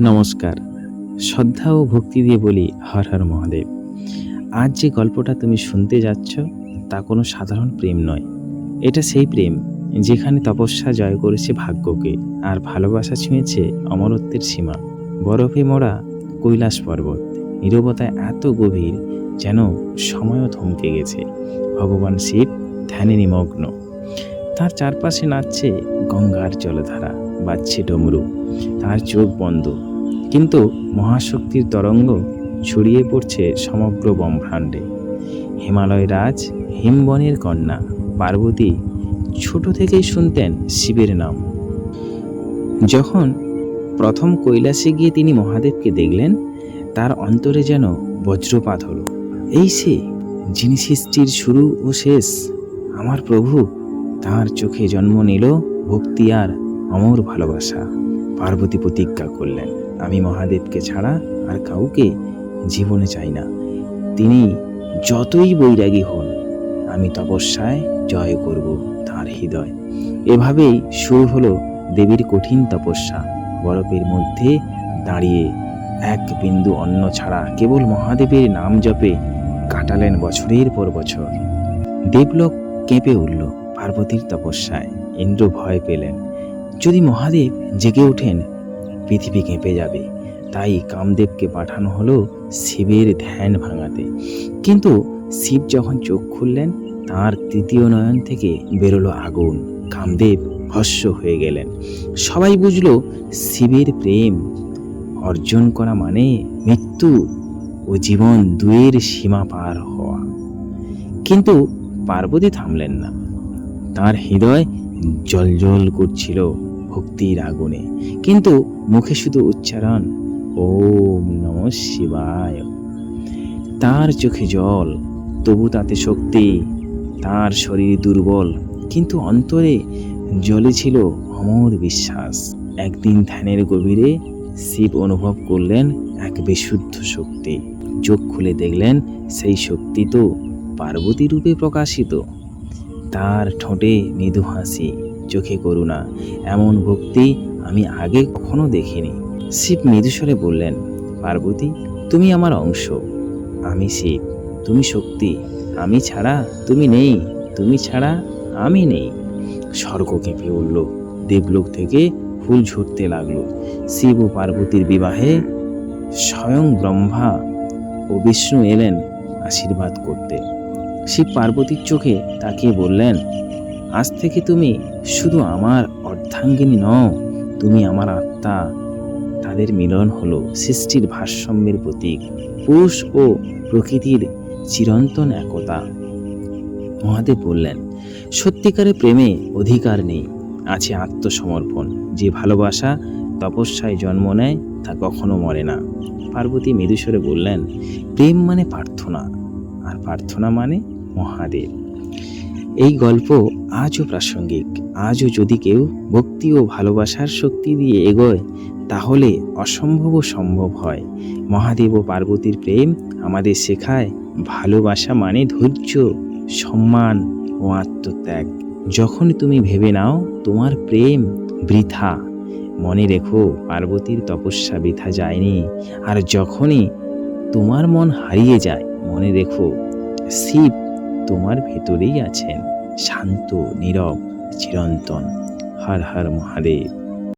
নমস্কার। শ্রদ্ধা ও ভক্তি দিয়ে বলি হর হর মহাদেব। আজ যে গল্পটা তুমি শুনতে যাচ্ছ, তা কোনো সাধারণ প্রেম নয়। এটা সেই প্রেম যেখানে তপস্যা জয় করেছে ভাগ্যকে আর ভালোবাসা ছুঁয়েছে অমরত্বের সীমা। বরফে মোড়া কৈলাস পর্বত নীরবতা এত গভীর যেন সময়ও থমকে গেছে। ভগবান শিব ধ্যানে নিমগ্ন তার চারপাশে নাচছে গঙ্গার জলধারা। বাজছে ডমরু। তার চোখ বন্ধ। কিন্তু মহাশক্তির তরঙ্গ ছড়িয়ে পড়ছে সমগ্র ব্রহ্মাণ্ডে। হিমালয় রাজ, হিমবনের কন্যা, পার্বতী ছোট থেকেই শুনতেন শিবের নাম। যখন প্রথম কৈলাসে গিয়ে তিনি মহাদেবকে দেখলেন, তার অন্তরে যেন বজ্রপাত হল। এই সে যিনি সৃষ্টির শুরু ও শেষ, আমার প্রভু। তার চোখে জন্ম নিল ভক্তি আর অমর ভালোবাসা। পার্বতী প্রতিজ্ঞা করলেন, আমি মহাদেবকে ছাড়া আর কাউকে জীবনে চাই না। তিনি যতই বৈরাগী হন, আমি তপস্যায় জয় করব তার হৃদয়। এভাবেই শুরু হলো দেবীর কঠিন তপস্যা। বরফের মধ্যে দাঁড়িয়ে এক বিন্দু অন্ন ছাড়া কেবল মহাদেবের নাম জপে কাটালেন বছরের পর বছর। দেবলোক কেঁপে উঠল পার্বতীর তপস্যায়। ইন্দ্র ভয় পেলেন। যদি মহাদেব জেগে ওঠেন, পৃথিবী কেঁপে যাবে। তাই কামদেবকে পাঠানো হলো শিবের ধ্যান ভাঙাতে। কিন্তু শিব যখন চোখ খুললেন, তার তৃতীয় নয়ন থেকে বেরোলো আগুন। কামদেব ভস্য হয়ে গেলেন। সবাই বুঝল শিবের প্রেম অর্জন করা মানে মৃত্যু ও জীবন দুয়ের সীমা পার হওয়া। কিন্তু পার্বতী থামলেন না। তার হৃদয় জলজল করছিল ভক্তির আগুনে। কিন্তু মুখে শুধু উচ্চারণ, ওম নম শিবায়। তার চোখে জল, তবু তাতে শক্তি, তার শরীর দুর্বল, কিন্তু অন্তরে জলে ছিল অমর বিশ্বাস। একদিন ধ্যানের গভীরে শিব অনুভব করলেন এক বিশুদ্ধ শক্তি। চোখ খুলে দেখলেন সেই শক্তি তো পার্বতী রূপে প্রকাশিত। তার ঠোঁটে মৃদু হাসি, চোখে করুণা, এমন ভক্তি আমি আগে কখনো দেখিনি। শিব মৃদুস্বরে বললেন, পার্বতী, তুমি আমার অংশ। আমি শিব, তুমি শক্তি। আমি ছাড়া তুমি নেই, তুমি ছাড়া আমি নেই। স্বর্গ কেঁপে উঠল। দেবলোক থেকে ফুল ঝরতে লাগল। শিব ও পার্বতীর বিবাহে স্বয়ং ব্রহ্মা ও বিষ্ণু এলেন আশীর্বাদ করতে। শিব পার্বতীর চোখে তাকিয়ে বললেন, আজ থেকে তুমি শুধু আমার অর্ধাঙ্গিনী নও, তুমি আমার আত্মা। তাদের মিলন হলো সৃষ্টির ভারসাম্যের প্রতীক, পুরুষ ও প্রকৃতির চিরন্তন একতা। মহাদেব বললেন সত্যিকারে প্রেমে অধিকার নেই, আছে আত্মসমর্পণ। যে ভালোবাসা তপস্যায় জন্ম নেয়, তা কখনো মরে না। পার্বতী মৃদুস্বরে বললেন, প্রেম মানে প্রার্থনা, আর প্রার্থনা মানে মহাদেব। এই গল্প আজও প্রাসঙ্গিক। আজও যদি কেউ ভক্তি ও ভালোবাসার শক্তি দিয়ে এগোয়, তাহলে অসম্ভবও সম্ভব হয়। মহাদেব ও পার্বতীর প্রেম আমাদের শেখায়, ভালোবাসা মানে ধৈর্য, সম্মান ও আত্মত্যাগ। যখন তুমি ভেবে নাও তোমার প্রেম বৃথা, মনে রেখো পার্বতীর তপস্যা বৃথা যায়নি। আর যখনই তোমার মন হারিয়ে যায়, মনে রেখো শিব তোমার ভেতরেই আছেন শান্ত নীরব চিরন্তন। হর হর মহাদেব।